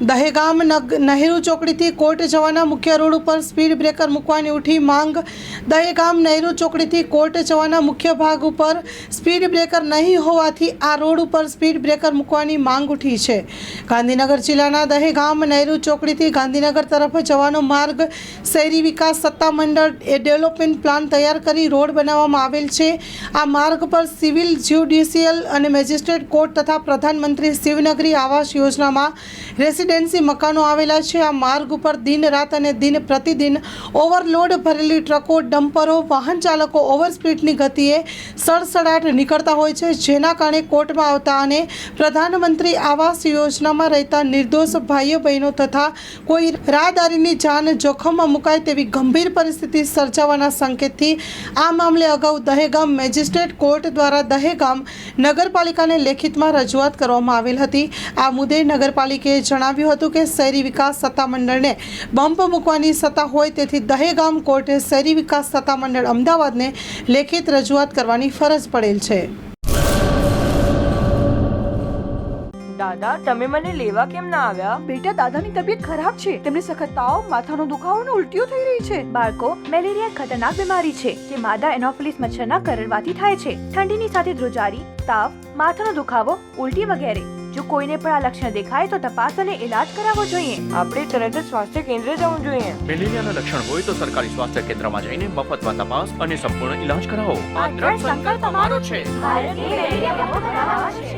Dehgam Nehru ચોકડીથી court જવાના મુખ્ય road ઉપર સ્પીડ બ્રેકર મૂકવાની ઉઠી માંગ. દહેગામ નહેરુ ચોકડીથી કોર્ટ જવાના મુખ્ય ભાગ ઉપર સ્પીડ બ્રેકર નહીં હોવાથી આ રોડ ઉપર સ્પીડ બ્રેકર મૂકવાની માંગ ઉઠી છે. ગાંધીનગર જિલ્લાના દહેગામ નહેરુ ચોકડીથી ગાંધીનગર તરફ જવાનો માર્ગ શહેરી વિકાસ સત્તામંડળ એ ડેવલપમેન્ટ પ્લાન તૈયાર કરી રોડ બનાવવામાં આવેલ છે. આ માર્ગ પર સિવિલ, જ્યુડિશિયલ અને મેજિસ્ટ્રેટ કોર્ટ તથા પ્રધાનમંત્રી શિવનગરી આવાસ યોજનામાં રેસિડેન્સી મકાનો આવેલા છે. આ માર્ગ ઉપર દિન રાત અને દિન પ્રતિદિન ઓવરલોડ ભરેલી ટ્રકો, ડમ્પરો, વાહન ચાલકો ઓવરસ્પીડની ગતિએ સડસડાટ નીકળતા હોય છે. જેના કારણે કોર્ટમાં આવતા અને પ્રધાનમંત્રી આવાસ યોજનામાં રહેતા નિર્દોષ ભાઈઓ બહેનો તથા કોઈ રાહદારીની જાન જોખમમાં મુકાય તેવી ગંભીર પરિસ્થિતિ સર્જાવાના સંકેતથી આ મામલે અગાઉ દહેગામ મેજિસ્ટ્રેટ કોર્ટ દ્વારા દહેગામ નગરપાલિકાને લેખિતમાં રજૂઆત કરવામાં આવેલ હતી. આ મુદ્દે નગરપાલિકાએ જણાવ્યું હતું કે શહેરી વિકાસ સત્તામંડળને બમ્પ મૂકવાની સત્તા હોય તેથી દહેગામ કોર્ટે શહેરી વિકાસ સત્તામંડળ અમદાવાદને લેખિત રજૂઆત કરવાની ફરજ પડેલ છે. દાદા તમે મને લેવા કેમ ના આવ્યા? બેટા દાદાની તબિયત ખરાબ છે. તેમને સખત તાવ માથાનો દુખાવો અને ઉલટીઓ થઈ રહી છે. બાળકો મેલેરિયા ખતરનાક બીમારી છે જે માદા એનોફિલિસ મચ્છરના કરડવાથી થાય છે. ઠંડીની સાથે ધ્રુજારી તાવ માથાનો દુખાવો ઉલટી વગેરે. જો કોઈને પણ આ લક્ષણ દેખાય તો તપાસ અને ઇલાજ કરાવવો જોઈએ. આપણે તરત જ સ્વાસ્થ્ય કેન્દ્રે જવું જોઈએ. મેલેરિયાના લક્ષણ હોય તો સરકારી સ્વાસ્થ્ય કેન્દ્રમાં જઈને મફતમાં તપાસ અને સંપૂર્ણ ઈલાજ કરાવો. આ દ્રઢ સંકલ્પ અમારો છે. ભારતની મેલેરિયા બનાવવા છે